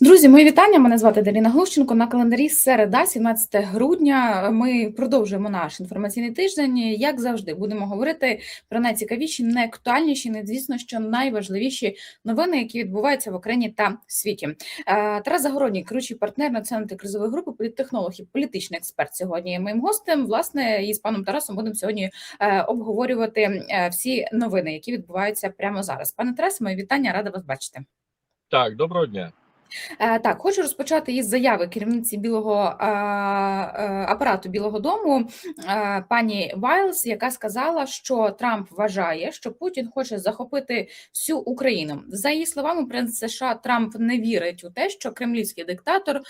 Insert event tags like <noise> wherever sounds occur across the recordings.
Друзі, мої вітання. Мене звати Даріна Глущенко. На календарі середа, 17 грудня. Ми продовжуємо наш інформаційний тиждень. Як завжди, будемо говорити про найцікавіші, найактуальніші, не звісно, що найважливіші новини, які відбуваються в Україні та світі. Е, Тарас Загородній, керуючий партнер національної кризової групи, політтехнолог і політичний експерт. Сьогодні моїм гостем. Власне, і з паном Тарасом будемо сьогодні е, обговорювати е, всі новини, які відбуваються прямо зараз. Пане Тарасе, мої вітання, рада вас бачити. Так, доброго дня. Е, Так, хочу розпочати із заяви керівниці білого е, е, апарату Білого Дому пані Вайлз, яка сказала, що Трамп вважає, що Путін хоче захопити всю Україну. За її словами, принц США Трамп не вірить у те, що кремлівський диктатор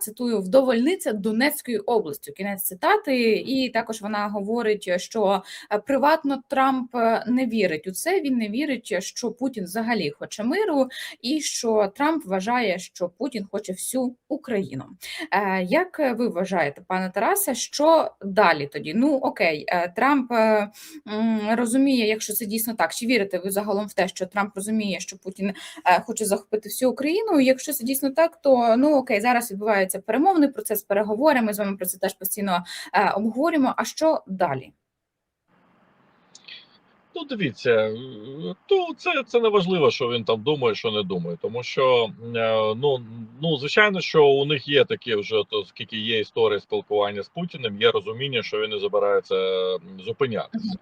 цитую вдовольниться Донецькою областю. Кінець цитати, і також вона говорить, що приватно Трамп не вірить у це. Він не вірить, що Путін взагалі хоче миру, і що Трамп вважає, що Путін хоче всю Україну. Е, Як ви вважаєте, пане Тарасе, що далі тоді? Ну окей, е, Трамп е, розуміє, якщо це дійсно так, чи вірите ви загалом в те, що Трамп розуміє, що Путін хоче захопити всю Україну? Якщо це дійсно так, то ну окей, зараз відбувається перемовний процес, переговори. Ми з вами про це теж постійно обговорюємо. А що далі? Ну, дивіться, то це, це не важливо, що він там думає, що не думає. Тому що е, ну, ну звичайно, що у них є такі вже, то скільки є історії спілкування з Путіним, є розуміння, що він не збирається зупинятися.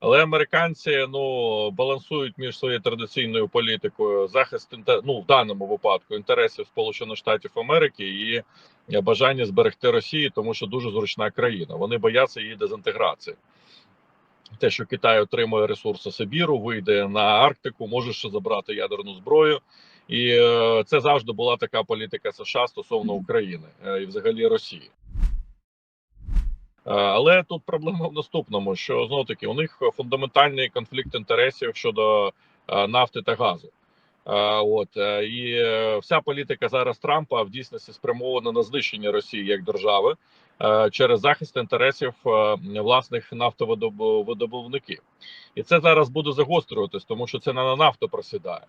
Але американці ну балансують між своєю традиційною політикою захист ну, в даному випадку інтересів Сполучених Штатів Америки і бажання зберегти Росію, тому що дуже зручна країна. Вони бояться її дезінтеграції. Те, що Китай отримує ресурси Сибіру, вийде на Арктику, може ще забрати ядерну зброю, і е, це завжди була така політика США стосовно України е, і взагалі Росії. Е, Але тут проблема в наступному: що знову таки у них фундаментальний конфлікт інтересів щодо нафти та газу. От і вся політика зараз Трампа в дійсності спрямована на знищення Росії як держави через захист інтересів е, власних нафтовидобувників. І це зараз буде загострюватись, тому що ціна на нафту просідає.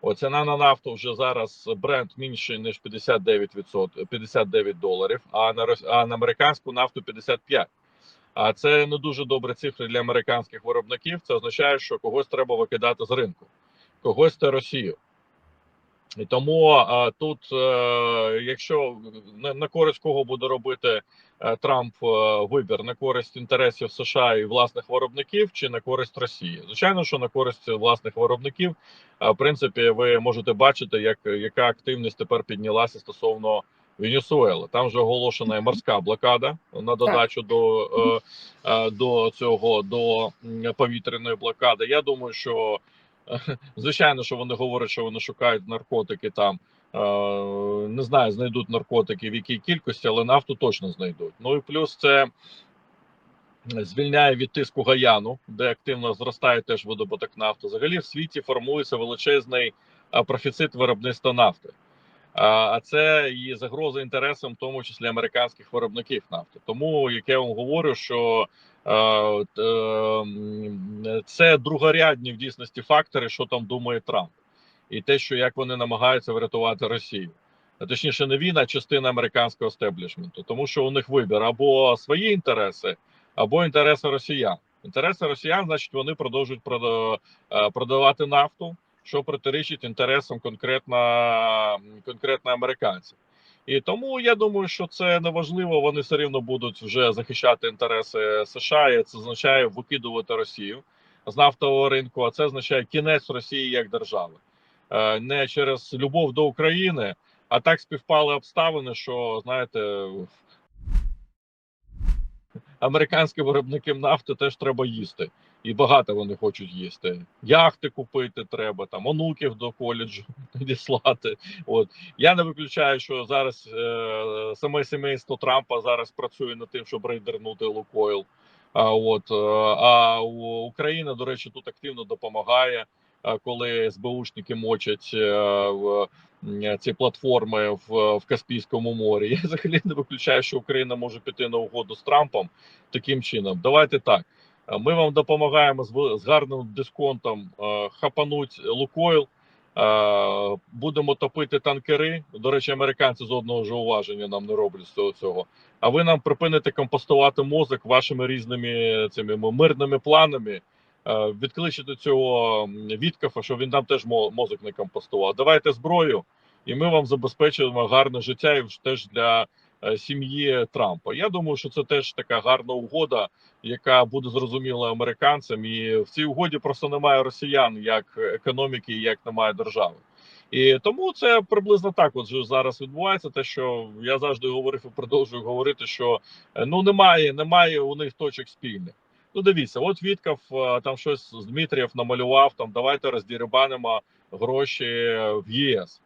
О, на нафту вже зараз бренд менше ніж 59%, 59 доларів, а на а на американську нафту 55. А це не дуже добрі цифри для американських виробників. Це означає, що когось треба викидати з ринку, когось це Росію. І тому а, тут, е, якщо на, на користь кого буде робити е, Трамп е, вибір на користь інтересів США і власних виробників, чи на користь Росії, звичайно, що на користь власних виробників, а, в принципі, ви можете бачити, як яка активність тепер піднялася стосовно Венесуели. Там вже оголошена і морська блокада на додачу до, до цього до повітряної блокади. Я думаю, що <laughs> Звичайно, що вони говорять, що вони шукають наркотики там. е, Не знаю, знайдуть наркотики в якій кількості, але нафту точно знайдуть. Ну і плюс це звільняє від тиску Гаяну, де активно зростає теж видобуток нафти. Взагалі в світі формується величезний е, профіцит виробництва нафти. А це і загроза інтересам, в тому числі американських виробників нафти. Тому як я вам говорю, що це другорядні в дійсності фактори, що там думає Трамп, і те, що як вони намагаються врятувати Росію. Точніше, не він, а частина американського стеблішменту, тому що у них вибір або свої інтереси, або інтереси росіян. Інтереси росіян, значить, вони продовжують е, продавати нафту що протирічить інтересам конкретно конкретно американців. І тому я думаю, що це неважливо. Вони все рівно будуть вже захищати інтереси США. і Це означає викидувати Росію з нафтового ринку. А це означає кінець Росії як держави, Е, не через любов до України, а так співпали обставини, що знаєте. Американським виробникам нафти теж треба їсти, і багато вони хочуть їсти. Яхти купити треба, там онуків до коледжу <laughs> надіслати. От я не виключаю, що зараз е, саме сімейство Трампа зараз працює над тим, щоб рейдернути Лукойл. А от е, а Україна, до речі, тут активно допомагає, е, коли СБУшники мочать е, ці платформи в, в Каспійському морі. <laughs> Я взагалі не виключаю, що Україна може піти на угоду з Трампом таким чином. Давайте так. Е, Ми вам допомагаємо з, гарним дисконтом е, хапануть Лукойл. е, будемо топити танкери. До речі, американці з одного ж уваження нам не роблять з цього цього. А ви нам припините компостувати мозок вашими різними цими мирними планами. Відкличете цього м, Віткафа, щоб він нам теж мо- мозок не компостував. Давайте зброю, і ми вам забезпечуємо гарне життя і теж для сім'ї Трампа. Я думаю, що це теж така гарна угода, яка буде зрозуміла американцям. І в цій угоді просто немає росіян як економіки, як немає держави. І тому це приблизно так. От зараз відбувається. Те, що я завжди говорив і продовжую говорити, що е, ну немає, немає у них точок спільних. Ну, дивіться, от Вітков е, там щось з Дмитрієв намалював. Там давайте роздірибанимо гроші в ЄС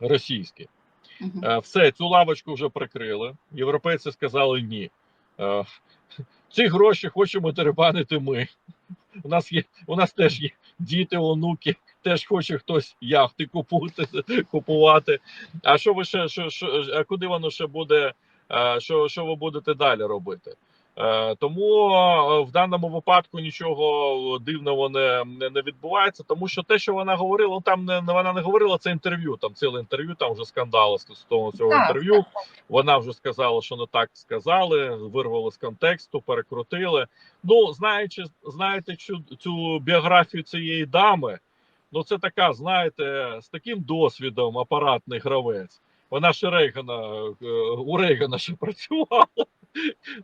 російські. Е, Все, цю лавочку вже прикрили. Європейці сказали ні. Е, Ці гроші хочемо дерибанити ми. У нас є, у нас теж є діти, онуки, теж хоче хтось яхти купувати, купувати. А що ви ще, що, що, куди воно ще буде? е, Що, що ви будете далі робити? Е, Тому е, в даному випадку нічого дивного не, не, не відбувається, тому що те, що вона говорила, ну, там не вона не говорила це інтерв'ю. Там ціле інтерв'ю, там вже скандали стосовно цього Так, інтерв'ю. Вона вже сказала, що не так сказали, вирвали з контексту, перекрутили. Ну, знаючи, знаєте, цю, цю біографію цієї дами, ну це така, знаєте, з таким досвідом апаратний гравець. Вона ще Рейгана е, у Рейгана ще працювала.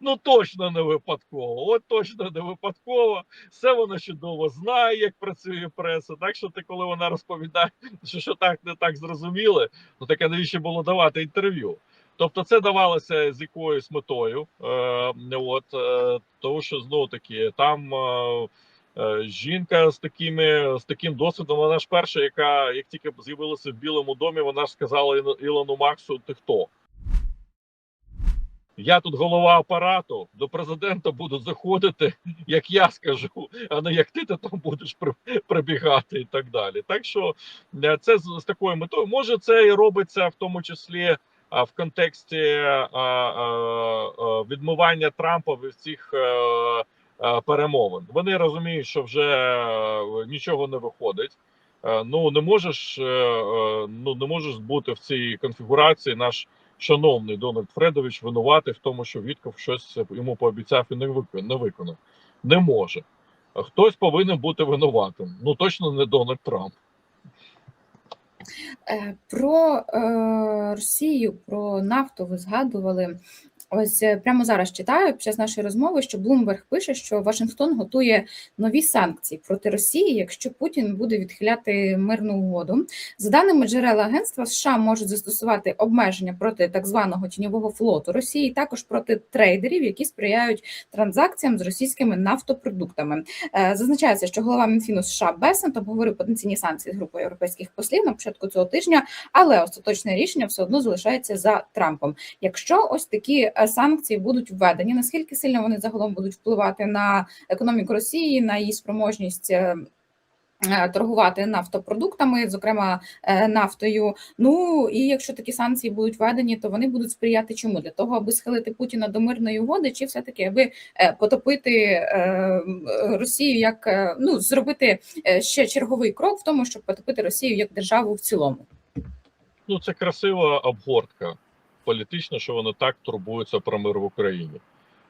Ну точно не випадково. От точно не випадково. Все вона чудово знає, як працює преса. Так що ти, коли вона розповідає, що, що так не так зрозуміли, ну таке навіщо було давати інтерв'ю? Тобто, це давалося з якоюсь метою. Е, от е, тому, що знову таки там. Е, Жінка з такими з таким досвідом, вона ж перша, яка як тільки з'явилася в Білому домі, вона ж сказала Ілону Максу: ти хто? Я тут голова апарату, до президента буду заходити, як я скажу, а не як ти то там будеш прибігати і так далі. Так що е, це з, такою метою. Може, це і робиться в тому числі а, в контексті відмивання Трампа від цих е, е, перемовин. Вони розуміють, що вже е, нічого не виходить. Е, Ну не можеш, е, е, ну не можеш бути в цій конфігурації наш шановний Дональд Фредович винуватий в тому, що Вітков щось йому пообіцяв і не виконав. Не може. Хтось повинен бути винуватим. Ну точно не Дональд Трамп. Е, Про е, Росію, про нафту ви згадували. Ось е, прямо зараз читаю під час нашої розмови, що Блумберг пише, що Вашингтон готує нові санкції проти Росії, якщо Путін буде відхиляти мирну угоду. За даними джерел агентства, США можуть застосувати обмеження проти так званого тіньового флоту Росії, також проти трейдерів, які сприяють транзакціям з російськими нафтопродуктами. Е, Зазначається, що голова Мінфіну США Бесент обговорив потенційні санкції з групою європейських послів на початку цього тижня, але остаточне рішення все одно залишається за Трампом. Якщо ось такі санкції будуть введені, наскільки сильно вони загалом будуть впливати на економіку Росії, на її спроможність. е, е, Торгувати нафтопродуктами, зокрема е, нафтою. Ну і якщо такі санкції будуть введені, то вони будуть сприяти чому для того, аби схилити Путіна до мирної угоди, чи все таки аби е, потопити е, Росію, як е, ну зробити е, ще черговий крок в тому, щоб потопити Росію як державу в цілому. Ну це красива обгортка політична, що вони так турбуються про мир в Україні.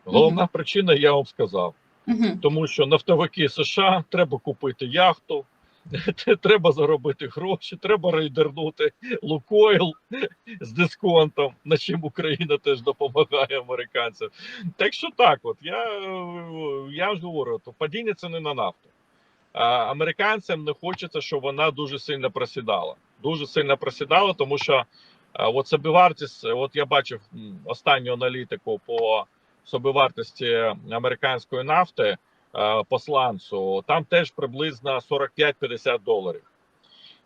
Головна причина, я вам сказав, Угу. тому що нафтовики США треба купити яхту. <laughs> Треба заробити гроші, треба рейдернути Лукойл з дисконтом, на чим Україна теж допомагає американцям. Так що так, от я, я ж говорю, то падіння ціни на нафту. А американцям не хочеться, щоб вона дуже сильно просідала. Дуже сильно просідала, тому що от собівартість, от я бачив останню аналітику по собівартості американської нафти е, по сланцу, там теж приблизно 45-50 доларів.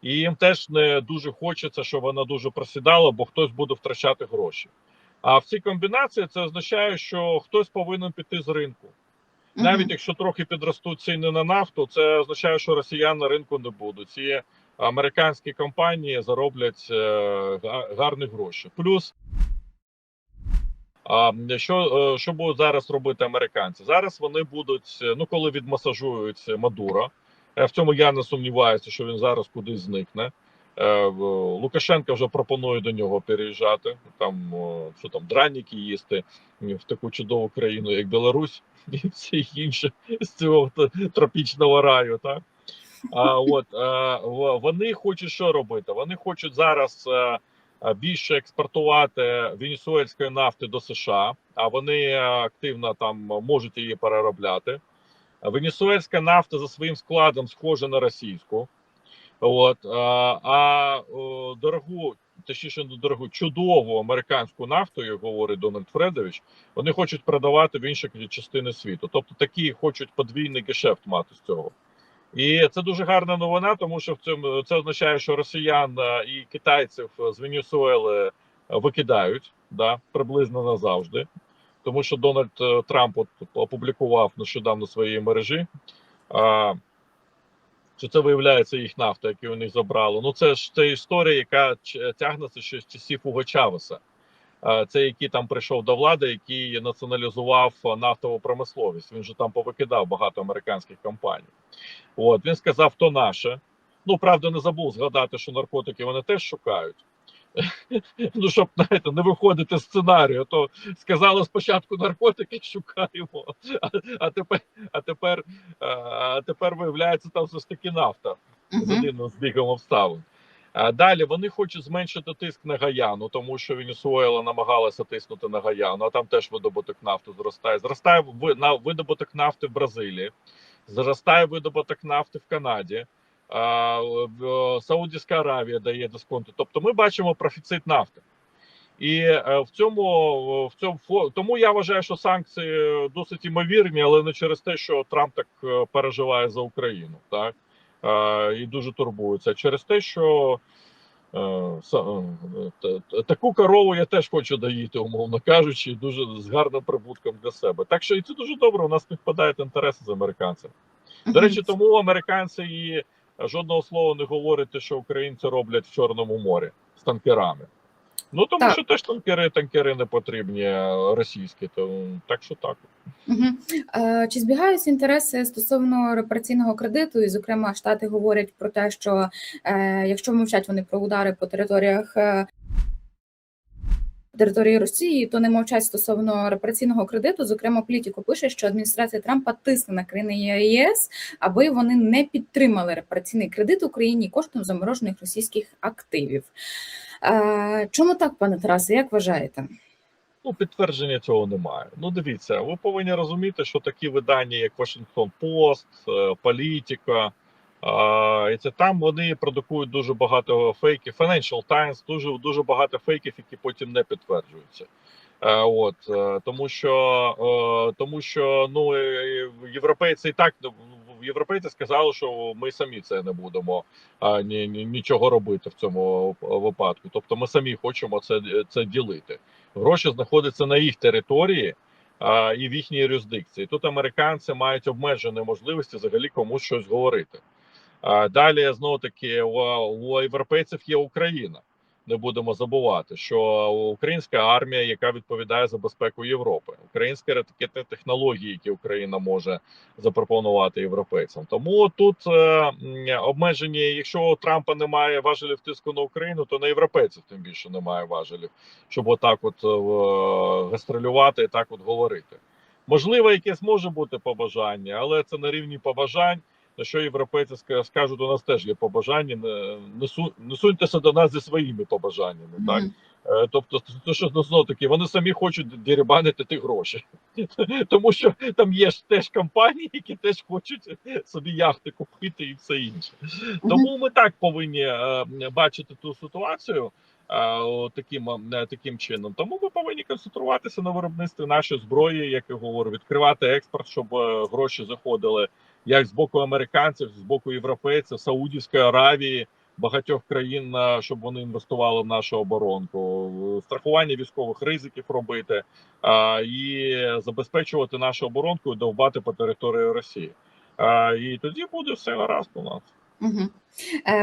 І їм теж не дуже хочеться, щоб вона дуже просідала, бо хтось буде втрачати гроші. А в цій комбінації це означає, що хтось повинен піти з ринку. Навіть якщо трохи підростуть ціни на нафту, це означає, що росіян на ринку не будуть. Ці американські компанії зароблять е, гарні гроші. Плюс, що, е, що будуть зараз робити американці? Зараз вони будуть, е, ну коли відмасажують Мадуро, Е, В цьому я не сумніваюся, що він зараз кудись зникне. Лукашенко вже пропонує до нього переїжджати, там що там драніки їсти в таку чудову країну, як Білорусь, <laughs> і всі інші з цього тропічного раю. Так? А от е, вони хочуть що робити? Вони хочуть зараз е, е, більше експортувати венесуельської нафти до США, а вони активно там можуть її переробляти. Венесуельська нафта за своїм складом схожа на російську. От, а, а дорогу, точніше, не дорогу, чудову американську нафту, говорить Дональд Фредович, вони хочуть продавати в інші частини світу. Тобто такі хочуть подвійний гешефт мати з цього. І це дуже гарна новина, тому що в цьому це означає, що росіян е, і китайців з Венесуели е, викидають да, приблизно назавжди. Тому що Дональд е, Трамп от опублікував нещодавно в своїй мережі. А, що це виявляється їх нафта, яку у них забрали. Ну це ж це історія, яка тягнеться ще з часів Уго Чавеса. Е, Це який там прийшов до влади, який націоналізував нафтову промисловість. Він же там повикидав багато американських компаній. От він сказав, то наше. Ну правда, не забув згадати, що наркотики вони теж шукають. <laughs> Ну, щоб знаєте, не виходити з сценарію, то сказали спочатку наркотики шукаємо, а, а тепер, а тепер, е, а тепер виявляється, там все ж таки нафта з Мгм. одним збігом обставин. А далі вони хочуть зменшити тиск на Гаяну, тому що Венесуела намагалася тиснути на Гаяну, а там теж видобуток нафти зростає. Зростає на видобуток нафти в Бразилії, зростає видобуток нафти в Канаді. А, Саудівська Аравія дає дисконти. Тобто ми бачимо профіцит нафти. І е, в цьому в цьому тому я вважаю, що санкції досить імовірні, але не через те, що Трамп так е, переживає за Україну, так е, і дуже турбуються Через те, що е, е, та- та- таку корову я теж хочу доїти, умовно кажучи, дуже з гарним прибутком для себе. Так що і це дуже добре. У нас співпадають інтереси з американцями. До речі, тому американці і жодного слова не говорять, що українці роблять в Чорному морі з танкерами. Ну тому Так. що теж танкери, танкери не потрібні е, російські, то так що так. Мгм. Е, Чи збігаються інтереси стосовно репараційного кредиту? І, зокрема, штати говорять про те, що е, якщо мовчать вони про удари по територіях. е, Території Росії, то не мовчать стосовно репараційного кредиту. Зокрема, політико пише, що адміністрація Трампа тисне на країни ЄС, аби вони не підтримали репараційний кредит Україні коштом заморожених російських активів. Чому так, пане Тарасе? Як вважаєте? Ну, підтвердження цього немає. Ну, дивіться, ви повинні розуміти, що такі видання, як Washington Post, Політика, е, і це там вони продукують дуже багато фейків. Financial Times дуже дуже багато фейків, які потім не підтверджуються. Е, От е, тому що тому що ну європейці і так ну, європейці сказали, що ми самі це не будемо а, ні, ні, нічого робити в цьому випадку. Тобто, ми самі хочемо це, це ділити. Гроші знаходяться на їх території а, і в їхній юрисдикції. Тут американці мають обмежені можливості взагалі комусь щось говорити. А, далі знову таки у, у європейців є Україна. Не будемо забувати, що українська армія, яка відповідає за безпеку Європи, українські ракетні технології, які Україна може запропонувати європейцям. Тому тут е, м, обмежені, якщо у Трампа немає важелів тиску на Україну, то на європейців тим більше немає важелів, щоб отак, от е, гастролювати і так от говорити. Можливо, якесь може бути побажання, але це на рівні побажань. На що європейці ска- скажуть, у нас теж є побажання, не, суньтеся до нас зі своїми побажаннями. Так Мгм. Е, Тобто, то що ну, знов таки, вони самі хочуть дерибанити ті гроші, <laughs> тому що там є ж теж компанії, які теж хочуть собі яхти купити і все інше. Тому ми так повинні е, бачити ту ситуацію. е, Таким е, таким чином, тому ми повинні концентруватися на виробництві нашої зброї, як я говорю, відкривати експорт, щоб е, гроші заходили як з боку американців, з боку європейців, Саудівської Аравії, багатьох країн, щоб вони інвестували в нашу оборонку, страхування військових ризиків робити а, і забезпечувати нашу оборонку і довбати по території Росії. А, і тоді буде все гаразд у нас. Угу.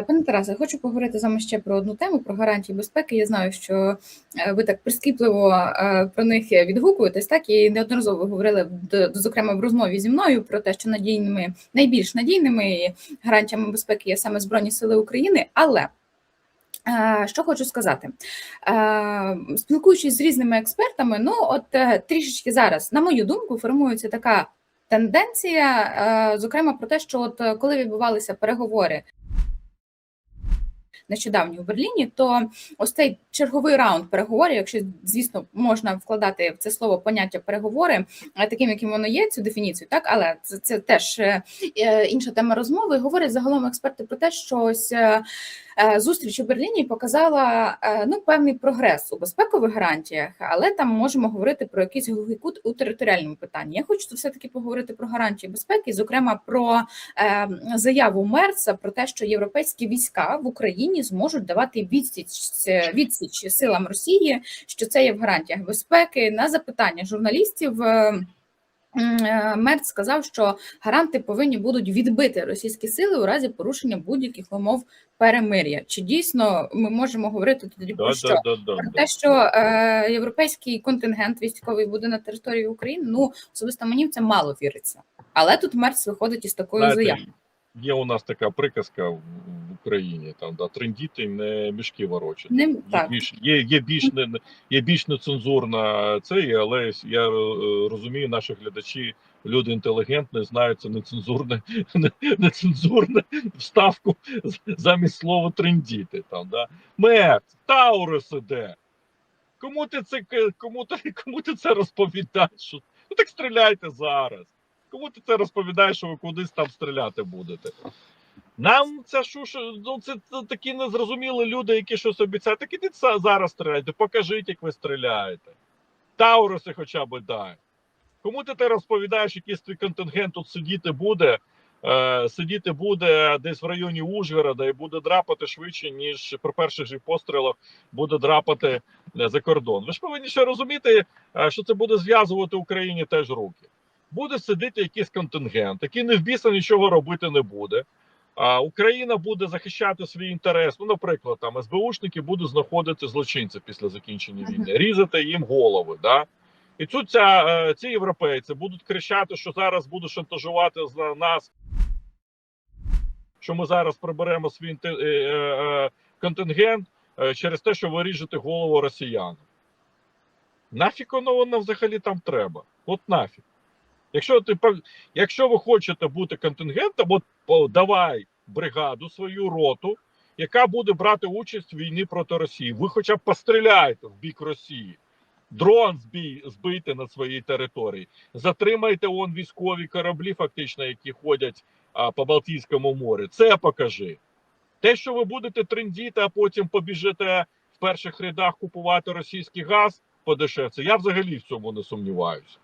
Пане Тарасе, хочу поговорити з вами ще про одну тему про гарантії безпеки. Я знаю, що е, ви так прискіпливо е, про них відгукуєтесь, так і неодноразово говорили зокрема в розмові зі мною про те, що надійними найбільш надійними гарантіями безпеки є саме Збройні Сили України. Але що хочу сказати, спілкуючись з різними експертами, ну от трішечки зараз, на мою думку, формується така тенденція, е, зокрема про те, що от е, коли відбувалися переговори нещодавні у Берліні, то ось цей черговий раунд переговорів, якщо звісно можна вкладати в це слово поняття переговори, е, таким, яким воно є, цю дефініцію, так але це, це теж е, е, інша тема розмови. Говорять загалом експерти про те, що ось зустріч у Берліні показала ну певний прогрес у безпекових гарантіях, але там можемо говорити про якийсь глухий кут у територіальному питанні. Я хочу все таки поговорити про гарантії безпеки, зокрема про е, заяву Мерца про те, що європейські війська в Україні зможуть давати відсіч відсіч силам Росії, що це є в гарантіях безпеки. На запитання журналістів. е, е, Мерц сказав, що гаранти повинні будуть відбити російські сили у разі порушення будь-яких умов перемир'я. Чи дійсно ми можемо говорити тоді про що? да, да, да, Про те, що е, європейський контингент військовий буде на території України, ну особисто мені в це мало віриться. Але тут Мерц виходить із такою заявою. Є у нас така приказка Україні, там да, трендіти не мішки ворочати. Не Є так. більш, є, є, більш не, є більш нецензурна це, але я е, розумію, наші глядачі, люди інтелігентні, знають це нецензурне, <laughs> нецензурне вставку замість слова трендіти. Там, да. Мед, Таурус іде. Кому ти це кому ти, <laughs> кому ти це розповідаєш? Ну так стріляйте зараз. Кому ти це розповідаєш, що ви кудись там стріляти будете? Нам це що ну це, це такі незрозумілі люди, які щось обіцяють. Так ідіть зараз стріляйте, покажіть, як ви стріляєте. Тауруси хоча б дай. Кому ти те розповідаєш, якийсь твій контингент тут сидіти буде, е, сидіти буде десь в районі Ужгорода і буде драпати швидше, ніж при перших же пострілах буде драпати е, за кордон. Ви ж повинні ще розуміти, е, що це буде зв'язувати Україні теж руки. Буде сидіти якийсь контингент, який не в біса нічого робити не буде. А Україна буде захищати свій інтерес. Ну, наприклад, там СБУшники будуть знаходити злочинців після закінчення війни, різати їм голови. Да? І тут ця, е, ці європейці будуть кричати, що зараз будуть шантажувати за нас, що ми зараз приберемо свій е, е, контингент через те, що ви ріжете голову росіян. Нафіг воно воно взагалі там треба? От нафіг. Якщо ти якщо ви хочете бути контингентом, от давай бригаду, свою роту, яка буде брати участь в війні проти Росії. Ви хоча б постріляйте в бік Росії. Дрон збій, збийте на своїй території. Затримайте он військові кораблі, фактично, які ходять а, по Балтійському морю. Це покажи. Те, що ви будете трендіти, а потім побіжите в перших рядах купувати російський газ подешевше, я взагалі в цьому не сумніваюся.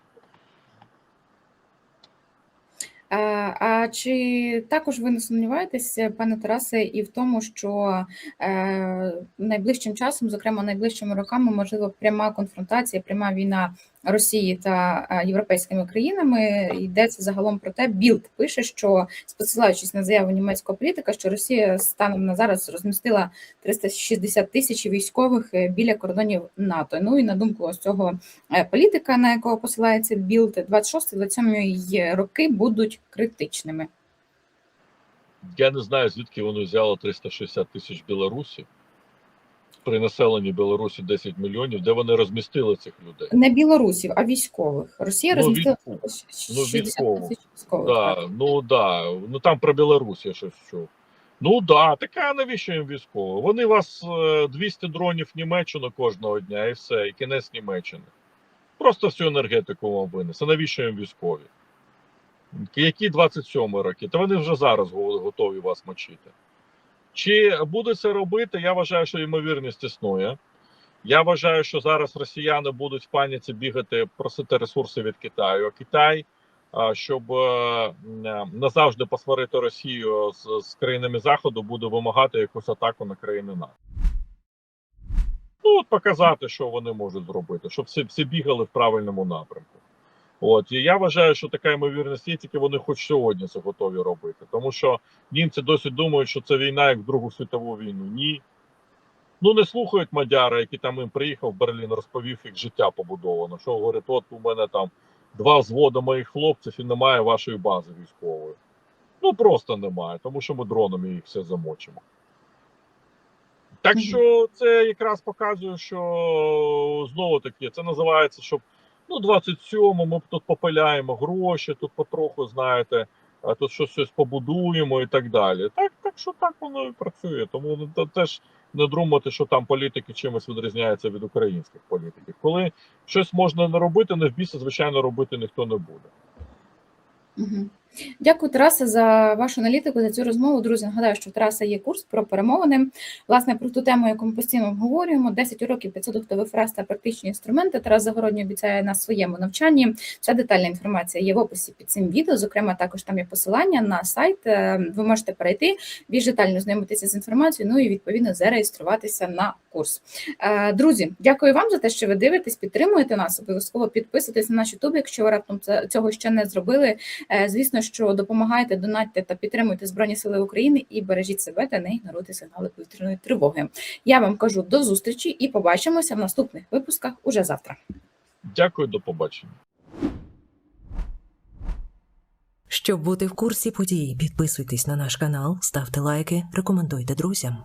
А, а чи також ви не сумніваєтеся, пане Тарасе, і в тому, що е, найближчим часом, зокрема найближчими роками, можливо, пряма конфронтація, пряма війна Росії та е, європейськими країнами йдеться загалом про те, Білд пише, що посилаючись на заяву німецького політика, що Росія станом на зараз розмістила 360 тисяч військових е, біля кордонів НАТО. Ну і на думку ось цього е, політика, на якого посилається Білд, 26-27 роки будуть критичними. Я не знаю, звідки вони взяли 360 тисяч білорусів при населенні Білорусі 10 мільйонів, де вони розмістили цих людей. Не білорусів, а військових. Росія Ну, розмістила військових. 60 військових. тисяч військових. так. Да, ну да. Ну там про Білорусь я щось чув. Ну да, така навіщо їм військово? Вони вас е, 200 дронів в Німеччину кожного дня і все, і кінець Німеччини. Просто всю енергетику вам винесе. Навіщо їм військові? Які 27 роки? Та вони вже зараз готові вас мочити. Чи будуть це робити? Я вважаю, що ймовірність існує. Я вважаю, що зараз росіяни будуть в паніці бігати, просити ресурси від Китаю. Китай, щоб е, назавжди посварити Росію з, з країнами Заходу, буде вимагати якусь атаку на країни НАТО. Ну, от показати, що вони можуть зробити, щоб всі, всі бігали в правильному напрямку. От і я вважаю, що така ймовірність є, тільки вони хоч сьогодні це готові робити. Тому що німці досі думають, що це війна як в Другу світову війну. Ні. Ну не слухають Мадяра, який там їм приїхав в Берлін, розповів, як життя побудовано. Що говорить, от у мене там два взводи моїх хлопців і немає вашої бази військової. Ну просто немає, тому що ми дронами їх все замочимо. Так що це якраз показує, що знову таки це називається, щоб ну 27-му ми тут попиляємо гроші, тут потроху, знаєте, тут щось, щось побудуємо і так далі. Так, так що так воно і працює. Тому ну, теж не думати, що там політики чимось відрізняються від українських політиків. Коли щось можна не робити, не в біса, звичайно, робити ніхто не буде. Мгм. Дякую, Тарасе, за вашу аналітику, за цю розмову. Друзі, нагадаю, що в Тараса є курс про перемовини. Власне, про ту тему, яку ми постійно обговорюємо: 10 уроків 500 октових фраз та практичні інструменти. Тарас Загородній обіцяє на своєму навчанні. Вся детальна інформація є в описі під цим відео. Зокрема, також там є посилання на сайт. Е, Ви можете перейти, більш детально знайомитися з інформацією, ну і відповідно зареєструватися на курс. Е, Друзі, дякую вам за те, що ви дивитесь, підтримуєте нас. Обов'язково підписуйтесь на наш YouTube, якщо ви раптом цього ще не зробили. Е, Звісно, що допомагайте, донатьте та підтримуйте Збройні Сили України і бережіть себе та не ігноруйте сигнали повітряної тривоги. Я вам кажу до зустрічі і побачимося в наступних випусках уже завтра. Дякую, до побачення. Щоб бути в курсі подій, підписуйтесь на наш канал, ставте лайки, рекомендуйте друзям.